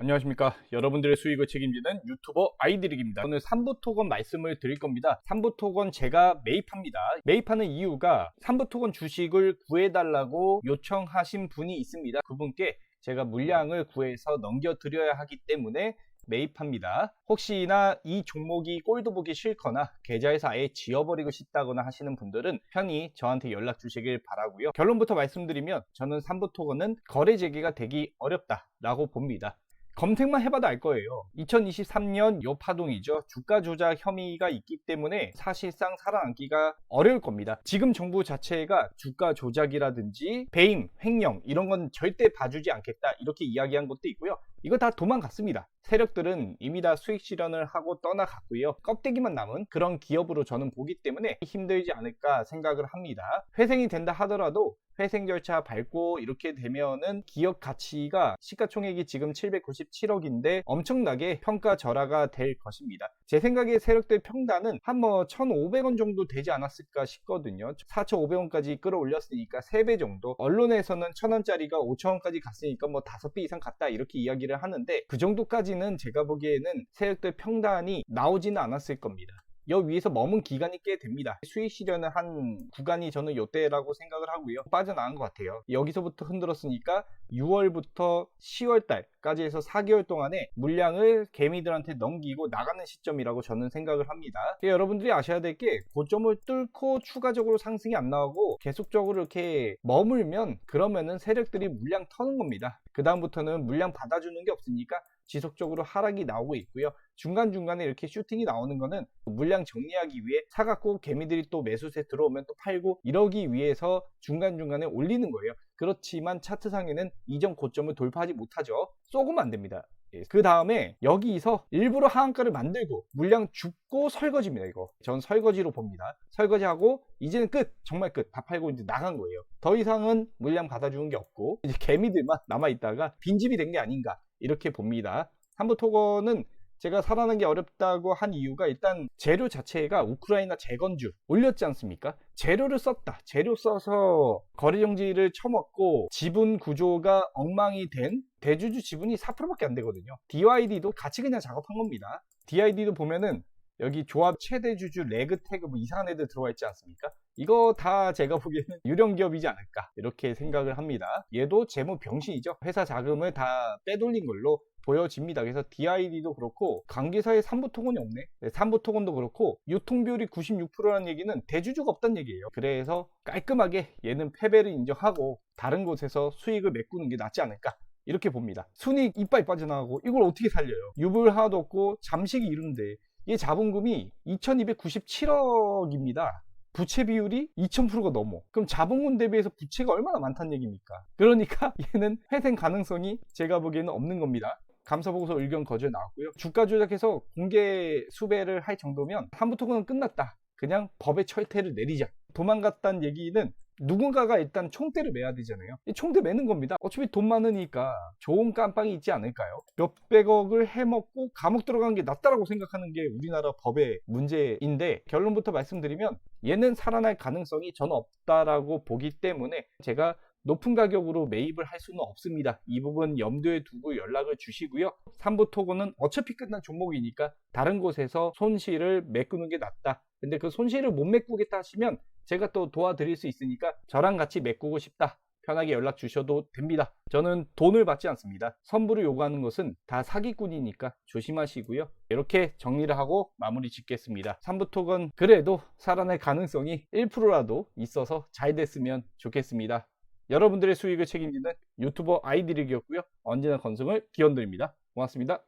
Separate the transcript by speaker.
Speaker 1: 안녕하십니까. 여러분들의 수익을 책임지는 유튜버 아이드릭입니다. 오늘 3부 토건 말씀을 드릴 겁니다. 3부 토건 제가 매입합니다. 매입하는 이유가 3부 토건 주식을 구해달라고 요청하신 분이 있습니다. 그분께 제가 물량을 구해서 넘겨드려야 하기 때문에 매입합니다. 혹시나 이 종목이 꼴도 보기 싫거나 계좌에서 아예 지워버리고 싶다거나 하시는 분들은 편히 저한테 연락 주시길 바라고요. 결론부터 말씀드리면 저는 3부 토건은 거래 재개가 되기 어렵다라고 봅니다. 검색만 해봐도 알 거예요. 2023년 요 파동이죠. 주가 조작 혐의가 있기 때문에 사실상 살아남기가 어려울 겁니다. 지금 정부 자체가 주가 조작이라든지 배임, 횡령 이런 건 절대 봐주지 않겠다 이렇게 이야기한 것도 있고요. 이거 다 도망갔습니다. 세력들은 이미 다 수익 실현을 하고 떠나갔고요. 껍데기만 남은 그런 기업으로 저는 보기 때문에 힘들지 않을까 생각을 합니다. 회생이 된다 하더라도 회생 절차 밟고 이렇게 되면은 기업 가치가 시가총액이 지금 797억인데 엄청나게 평가 절하가 될 것입니다. 제 생각에 세력들 평단은 한 뭐 1,500원 정도 되지 않았을까 싶거든요. 4,500원까지 끌어올렸으니까 3배 정도. 언론에서는 1,000원짜리가 5,000원까지 갔으니까 뭐 5배 이상 갔다 이렇게 이야기를 하는데 그 정도까지는 제가 보기에는 세력들 평단이 나오지는 않았을 겁니다. 여 위에서 머문 기간이 꽤 됩니다. 수익 실현을 한 구간이 저는 요때라고 생각을 하고요. 빠져나간 것 같아요. 여기서부터 흔들었으니까 6월부터 10월달 까지 해서 4개월 동안에 물량을 개미들한테 넘기고 나가는 시점이라고 저는 생각을 합니다. 여러분들이 아셔야 될 게 고점을 뚫고 추가적으로 상승이 안 나오고 계속적으로 이렇게 머물면 그러면은 세력들이 물량 터는 겁니다. 그 다음부터는 물량 받아주는 게 없으니까 지속적으로 하락이 나오고 있고요. 중간중간에 이렇게 슈팅이 나오는 거는 물량 정리하기 위해 사갖고 개미들이 또 매수세 들어오면 또 팔고 이러기 위해서 중간중간에 올리는 거예요. 그렇지만 차트상에는 이전 고점을 돌파하지 못하죠. 쏘고면 안 됩니다. 그 다음에 여기서 일부러 하한가를 만들고 물량 줍고 설거지입니다 이거 전 설거지로 봅니다 설거지하고 이제는 끝 정말 끝 다 팔고 이제 나간 거예요 더 이상은 물량 받아주는 게 없고 이제 개미들만 남아있다가 빈집이 된 게 아닌가 이렇게 봅니다 한부 토건은 제가 살아나기 어렵다고 한 이유가 일단 재료 자체가 우크라이나 재건주 올렸지 않습니까? 재료를 썼다. 재료 써서 거래정지를 쳐먹고 지분 구조가 엉망이 된 대주주 지분이 4%밖에 안 되거든요. DYD도 같이 그냥 작업한 겁니다. DID도 보면은 여기 조합 최대 주주 레그 태그 뭐 이상한 애들 들어와 있지 않습니까? 이거 다 제가 보기에는 유령 기업이지 않을까 이렇게 생각을 합니다. 얘도 재무 병신이죠. 회사 자금을 다 빼돌린 걸로 보여집니다. 그래서 DID도 그렇고 관계사의 삼부토건이 없네. 네, 삼부토건도 그렇고 유통 비율이 96%라는 얘기는 대주주가 없다는 얘기예요. 그래서 깔끔하게 얘는 패배를 인정하고 다른 곳에서 수익을 메꾸는 게 낫지 않을까. 이렇게 봅니다. 순익 이빨 빠져나가고 이걸 어떻게 살려요? 유불 하나도 없고 잠식이 이른데 이 자본금이 2297억입니다. 부채 비율이 2000%가 넘어. 그럼 자본금 대비해서 부채가 얼마나 많다는 얘기입니까? 그러니까 얘는 회생 가능성이 제가 보기에는 없는 겁니다. 감사보고서 의견 거절 나왔고요. 주가 조작해서 공개 수배를 할 정도면 한부토건은 끝났다. 그냥 법의 철퇴를 내리자. 도망갔다는 얘기는 누군가가 일단 총대를 매야 되잖아요. 이 총대 매는 겁니다. 어차피 돈 많으니까 좋은 깜빵이 있지 않을까요? 몇백억을 해먹고 감옥 들어간 게 낫다라고 생각하는 게 우리나라 법의 문제인데 결론부터 말씀드리면 얘는 살아날 가능성이 저는 없다라고 보기 때문에 제가 높은 가격으로 매입을 할 수는 없습니다. 이 부분 염두에 두고 연락을 주시고요. 삼부 토건은 어차피 끝난 종목이니까 다른 곳에서 손실을 메꾸는 게 낫다. 근데 그 손실을 못 메꾸겠다 하시면 제가 또 도와드릴 수 있으니까 저랑 같이 메꾸고 싶다. 편하게 연락 주셔도 됩니다. 저는 돈을 받지 않습니다. 선불을 요구하는 것은 다 사기꾼이니까 조심하시고요. 이렇게 정리를 하고 마무리 짓겠습니다. 삼부톡은 그래도 살아날 가능성이 1%라도 있어서 잘 됐으면 좋겠습니다. 여러분들의 수익을 책임지는 유튜버 아이디릭이었고요. 언제나 건승을 기원드립니다. 고맙습니다.